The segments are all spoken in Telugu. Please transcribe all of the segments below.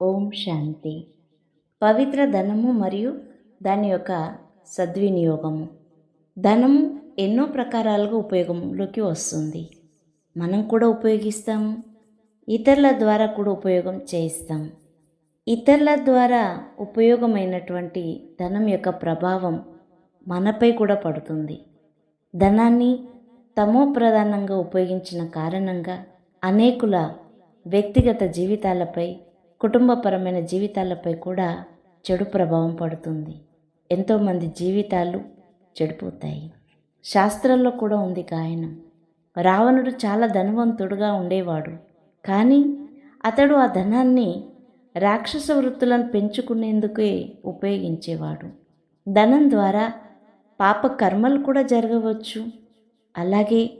ఓం శాంతి. పవిత్ర ధనము మరియు దాని యొక్క సద్వినియోగము. ధనము ఎన్నో ప్రకారాలుగా ఉపయోగంలోకి వస్తుంది. మనం కూడా ఉపయోగిస్తాము ఇతరుల ద్వారా కూడా ఉపయోగం చేయిస్తాం. ఇతరుల ద్వారా ఉపయోగమైనటువంటి ధనం యొక్క ప్రభావం మనపై కూడా పడుతుంది. ధనాన్ని తమో ప్రధానంగా ఉపయోగించిన కారణంగా అనేకుల వ్యక్తిగత జీవితాలపై కుటుంబపరమైన జీవితాలపై కూడా చెడు ప్రభావం పడుతుంది. ఎంతోమంది జీవితాలు చెడిపోతాయి. శాస్త్రంలో కూడా ఉంది గాయనం రావణుడు చాలా ధనవంతుడుగా ఉండేవాడు. కానీ అతడు ఆ ధనాన్ని రాక్షస వృత్తులను పెంచుకునేందుకే ఉపయోగించేవాడు. ధనం ద్వారా పాప కర్మలు కూడా జరగవచ్చు. అలాగే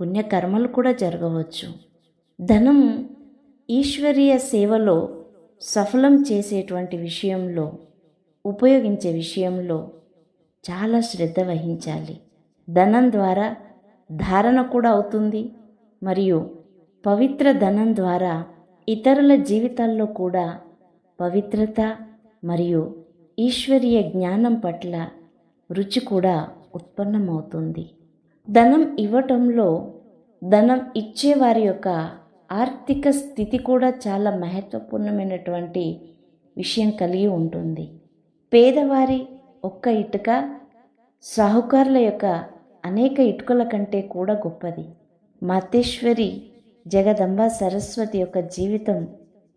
పుణ్యకర్మలు కూడా జరగవచ్చు. ధనం ఈశ్వరీయ సేవలో సఫలం చేసేటువంటి విషయంలో ఉపయోగించే విషయంలో చాలా శ్రద్ధ వహించాలి. ధనం ద్వారా ధారణ కూడా అవుతుంది. మరియు పవిత్ర ధనం ద్వారా ఇతరుల జీవితాల్లో కూడా పవిత్రత మరియు ఈశ్వరీయ జ్ఞానం పట్ల రుచి కూడా ఉత్పన్నమవుతుంది. ధనం ఇవ్వటంలో ధనం ఇచ్చేవారి యొక్క ఆర్థిక స్థితి కూడా చాలా మహత్వపూర్ణమైనటువంటి విషయం కలిగి ఉంటుంది. పేదవారి ఒక్క ఇటుక సాహుకారుల యొక్క అనేక ఇటుకల కంటే కూడా గొప్పది. మాతేశ్వరి జగదంబ సరస్వతి యొక్క జీవితం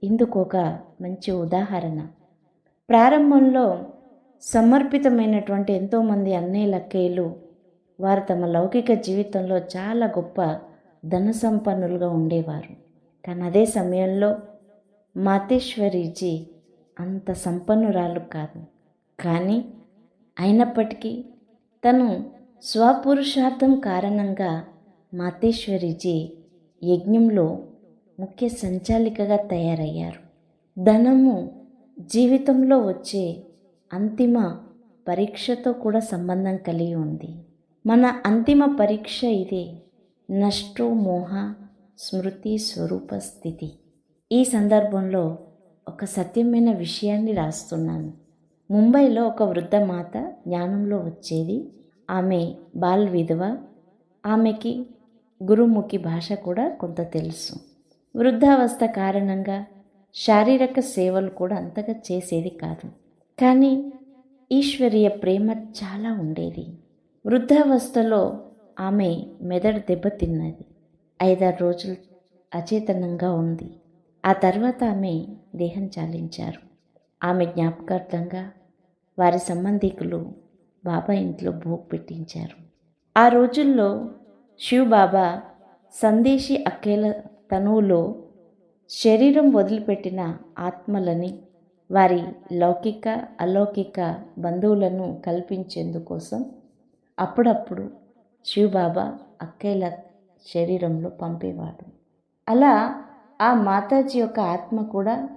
ఇందుకు ఒక మంచి ఉదాహరణ. ప్రారంభంలో సమర్పితమైనటువంటి ఎంతోమంది అన్నయ్య లక్కయ్యలు వారు తమ లౌకిక జీవితంలో చాలా గొప్ప ధన సంపన్నులుగా ఉండేవారు. కానీ అదే సమయంలో మాతేశ్వరీజీ అంత సంపన్నురాలు కాదు. కానీ అయినప్పటికీ తను స్వపురుషార్థం కారణంగా మాతేశ్వరిజీ యజ్ఞంలో ముఖ్య సంచాలికగా తయారయ్యారు. ధనము జీవితంలో వచ్చే అంతిమ పరీక్షతో కూడా సంబంధం కలిగి ఉంది. మన అంతిమ పరీక్ష ఇదే. నష్టో మోహ స్మృతి స్వరూప స్థితి. ఈ సందర్భంలో ఒక సత్యమైన విషయాన్ని రాస్తున్నాను. ముంబైలో ఒక వృద్ధ మాత జ్ఞానంలో వచ్చేది. ఆమె బాల్ విధవ. ఆమెకి గురుముఖి భాష కూడా కొంత తెలుసు. వృద్ధావస్థ కారణంగా శారీరక సేవలు కూడా అంతగా చేసేది కాదు. కానీ ఈశ్వరీయ ప్రేమ చాలా ఉండేది. వృద్ధావస్థలో ఆమె మెదడు దెబ్బతిన్నది ఐదారు రోజులు అచేతనంగా ఉంది. ఆ తర్వాత ఆమె దేహం చాలించారు. ఆమె జ్ఞాపకార్థంగా వారి సంబంధికులు బాబా ఇంట్లో భోగ్ పెట్టించారు. ఆ రోజుల్లో శివ్ బాబా సందేశి అక్కేల తనువులో శరీరం వదిలిపెట్టిన ఆత్మలని వారి లౌకిక అలౌకిక బంధువులను కల్పించేందుకోసం అప్పుడప్పుడు శివబాబా అక్కయ్యల శరీరంలో పంపేవాడు. అలా ఆ మాతాజీ యొక్క ఆత్మ కూడా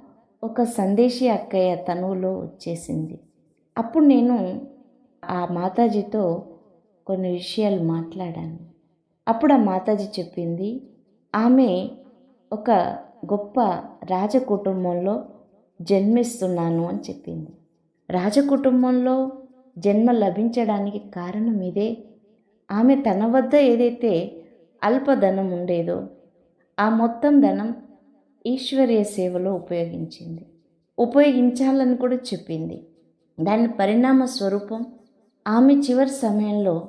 ఒక సందేశీ అక్కయ్య తనువులో వచ్చేసింది. అప్పుడు నేను ఆ మాతాజీతో కొన్ని విషయాలు మాట్లాడాను. అప్పుడు ఆ మాతాజీ చెప్పింది ఆమె ఒక గొప్ప రాజకుటుంబంలో జన్మిస్తున్నాను అని చెప్పింది. రాజకుటుంబంలో జన్మ లభించడానికి కారణం ఇదే ఆమె తన వద్ద ఏదైతే అల్పధనం ఉండేదో ఆ మొత్తం ధనం ఈశ్వరీయ సేవలో ఉపయోగించింది. ఉపయోగించాలని కూడా చెప్పింది. దాని పరిణామ స్వరూపం ఆమె చివరి సమయంలో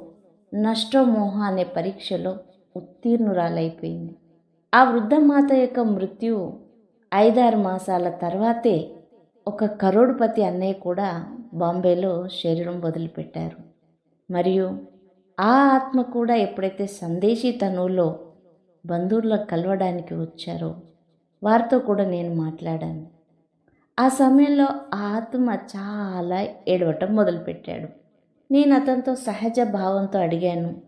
నష్టమోహ అనే పరీక్షలో ఉత్తీర్ణురాలైపోయింది. ఆ వృద్ధమాత యొక్క మృత్యు ఐదారు మాసాల తర్వాతే ఒక కరోడ్పతి అన్నయ్య కూడా బాంబేలో శరీరం వదిలిపెట్టారు. మరియు ఆ ఆత్మ కూడా ఎప్పుడైతే సందేశీ తనువులో బంధువులను కలవడానికి వచ్చారో వారితో కూడా నేను మాట్లాడాను. ఆ సమయంలో ఆ ఆత్మ చాలా ఏడవటం మొదలుపెట్టాడు. నేను అతనితో సహజ భావంతో అడిగాను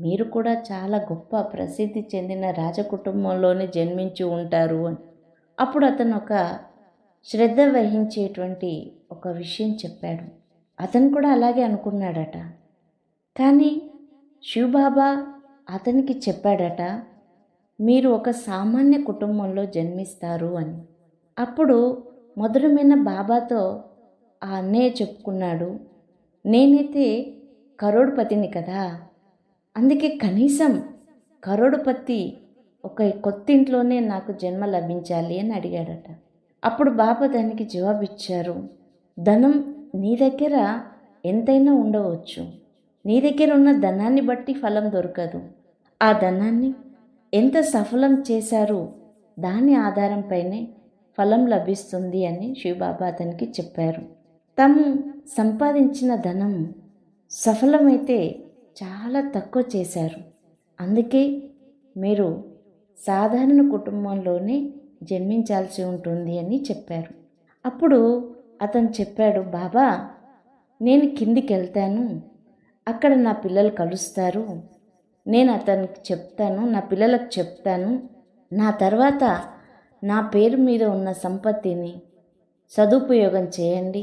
మీరు కూడా చాలా గొప్ప ప్రసిద్ధి చెందిన రాజకుటుంబంలోనే జన్మించి ఉంటారు అని. అప్పుడు అతను ఒక శ్రద్ధ వహించేటువంటి ఒక విషయం చెప్పాడు. అతను కూడా అలాగే అనుకున్నాడట. కానీ శివబాబా అతనికి చెప్పాడట మీరు ఒక సామాన్య కుటుంబంలో జన్మిస్తారు అని. అప్పుడు మధురమైన బాబాతో ఆ అన్నయ్య చెప్పుకున్నాడు నేనైతే కరోడుపతిని కదా అందుకే కనీసం కరోడుపతి ఒక కొత్తింట్లోనే నాకు జన్మ లభించాలి అని అడిగాడట. అప్పుడు బాబా దానికి జవాబిచ్చారు ధనం నీ దగ్గర ఎంతైనా ఉండవచ్చు. నీ దగ్గర ఉన్న ధనాన్ని బట్టి ఫలం దొరకదు. ఆ ధనాన్ని ఎంత సఫలం చేశారు దాని ఆధారంపైనే ఫలం లభిస్తుంది అని శివబాబా అతనికి చెప్పారు. తాము సంపాదించిన ధనం సఫలమైతే చాలా తక్కువ చేశారు. అందుకే మీరు సాధారణ కుటుంబంలోనే జన్మించాల్సి ఉంటుంది అని చెప్పారు. అప్పుడు అతను చెప్పాడు బాబా నేను కిందికి వెళ్తాను అక్కడ నా పిల్లలు కలుస్తారు. నేను అతనికి చెప్తాను నా పిల్లలకు చెప్తాను. నా తర్వాత నా పేరు మీద ఉన్న సంపత్తిని సదుపయోగం చేయండి.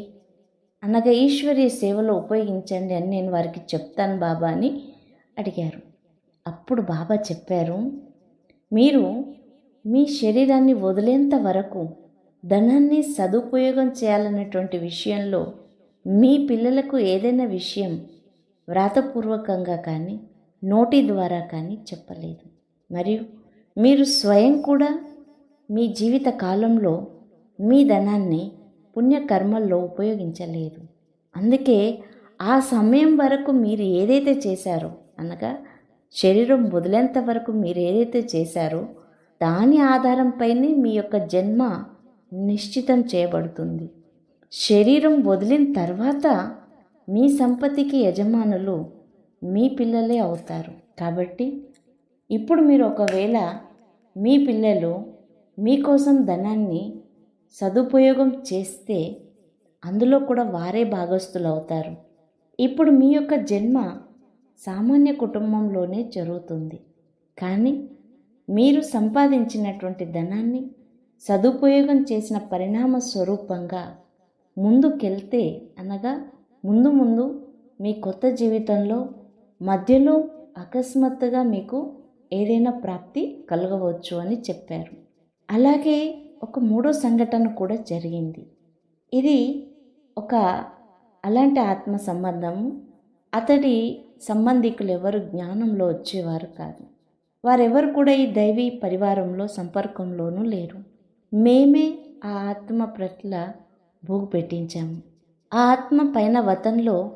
అనగా ఈశ్వరీయ సేవలో ఉపయోగించండి అని నేను వారికి చెప్తాను బాబా అని అడిగారు. అప్పుడు బాబా చెప్పారు మీరు మీ శరీరాన్ని వదిలేంత వరకు ధనాన్ని సదుపయోగం చేయాలనేటువంటి విషయంలో మీ పిల్లలకు ఏదైనా విషయం వ్రాతపూర్వకంగా కానీ నోటి ద్వారా కానీ చెప్పలేదు. మరియు మీరు స్వయం కూడా మీ జీవిత కాలంలో మీ ధనాన్ని పుణ్యకర్మల్లో ఉపయోగించలేదు. అందుకే ఆ సమయం వరకు మీరు ఏదైతే చేశారో అనగా శరీరం వదిలేంత వరకు మీరు ఏదైతే చేశారో దాని ఆధారంపైనే మీ యొక్క జన్మ నిశ్చితం చేయబడుతుంది. శరీరం వదిలిన తర్వాత మీ సంపత్తికి యజమానులు మీ పిల్లలే అవుతారు. కాబట్టి ఇప్పుడు మీరు ఒకవేళ మీ పిల్లలు మీకోసం ధనాన్ని సదుపయోగం చేస్తే అందులో కూడా వారే భాగస్థులు అవుతారు ఇప్పుడు మీ యొక్క జన్మ సామాన్య కుటుంబంలోనే జరుగుతుంది. కానీ మీరు సంపాదించినటువంటి ధనాన్ని సదుపయోగం చేసిన పరిణామ స్వరూపంగా ముందుకెళ్తే అనగా ముందు ముందు మీ కొత్త జీవితంలో మధ్యలో అకస్మాత్తుగా మీకు ఏదైనా ప్రాప్తి కలగవచ్చు అని చెప్పారు. అలాగే ఒక మూడో సంఘటన కూడా జరిగింది. ఇది ఒక అలాంటి ఆత్మ సంబంధము అతడి సంబంధికులు ఎవరు జ్ఞానంలో వచ్చేవారు కాదు. వారెవరు కూడా ఈ దైవీ పరివారంలో సంపర్కంలోనూ లేరు. మేమే ఆ ఆత్మ పట్ల భోగు పెట్టించాము. ఆ ఆత్మ పైన వతంలో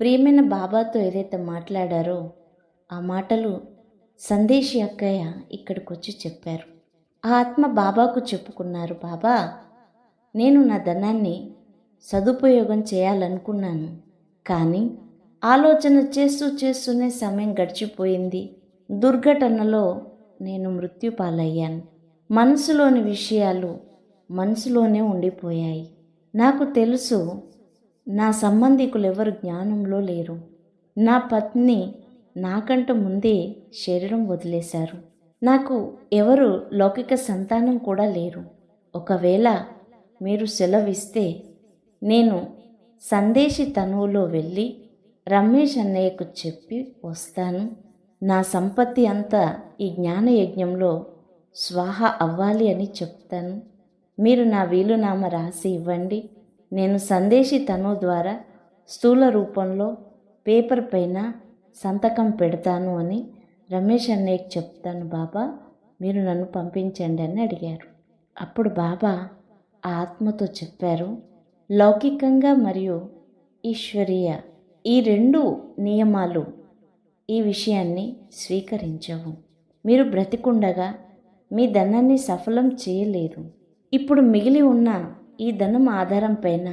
ప్రియమైన బాబాతో ఏదైతే మాట్లాడారో ఆ మాటలు సందేశి అక్కయ్య ఇక్కడికి వచ్చి చెప్పారు. ఆ ఆత్మ బాబాకు చెప్పుకున్నారు బాబా నేను నా ధనాన్ని సదుపయోగం చేయాలనుకున్నాను కానీ ఆలోచన చేస్తూ చేస్తూనే సమయం గడిచిపోయింది. దుర్ఘటనలో నేను మృత్యుపాలయ్యాను. మనసులోని విషయాలు మనసులోనే ఉండిపోయాయి. నాకు తెలుసు నా సంబంధికులు ఎవరు జ్ఞానంలో లేరు. నా పత్ని నాకంట ముందే శరీరం వదిలేశారు. నాకు ఎవరు లౌకిక సంతానం కూడా లేరు. ఒకవేళ మీరు సెలవిస్తే నేను సందేశి తనువులో వెళ్ళి రమేష్ అన్నయ్యకు చెప్పి వస్తాను. నా సంపత్తి అంతా ఈ జ్ఞాన యజ్ఞంలో స్వాహ అవ్వాలి అని చెప్తాను. మీరు నా వీలునామా రాసి ఇవ్వండి. నేను సందేశి తను ద్వారా స్థూల రూపంలో పేపర్ పైన సంతకం పెడతాను అని రమేష్ అన్నయ్యకి చెప్తాను బాబా మీరు నన్ను పంపించండి అని అడిగారు. అప్పుడు బాబా ఆ ఆత్మతో చెప్పారు లౌకికంగా మరియు ఈశ్వరీయ ఈ రెండు నియమాలు ఈ విషయాన్ని స్వీకరించవు. మీరు బ్రతికుండగా మీ ధనాన్ని సఫలం చేయలేదు. ఇప్పుడు మిగిలి ఉన్న ఈ ధనం ఆధారం పైన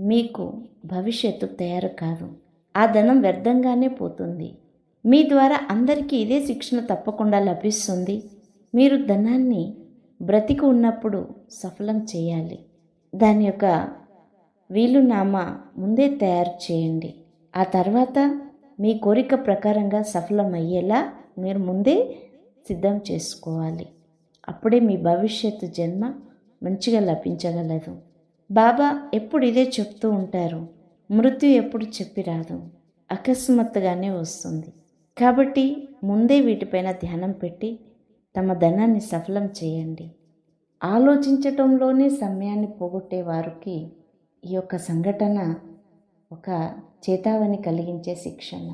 మీకు భవిష్యత్తు తయారు కాదు. ఆ ధనం వ్యర్థంగానే పోతుంది. మీ ద్వారా అందరికీ ఇదే శిక్షణ తప్పకుండా లభిస్తుంది. మీరు ధనాన్ని బ్రతికి ఉన్నప్పుడు సఫలం చేయాలి. దాని యొక్క వీలునామా ముందే తయారు చేయండి. ఆ తర్వాత మీ కోరిక ప్రకారంగా సఫలమయ్యేలా మీరు ముందే సిద్ధం చేసుకోవాలి. అప్పుడే మీ భవిష్యత్తు జన్మ మంచిగా లభించగలదు. బాబా ఎప్పుడు ఇదే చెప్తూ ఉంటారు మృత్యు ఎప్పుడు చెప్పి రాదు అకస్మాత్తుగానే వస్తుంది. కాబట్టి ముందే వీటిపైన ధ్యానం పెట్టి తమ ధనాన్ని సఫలం చేయండి. ఆలోచించటంలోనే సమయాన్ని పోగొట్టే వారికి ఈ యొక్క సంఘటన ఒక చేతావని కలిగించే శిక్షణ.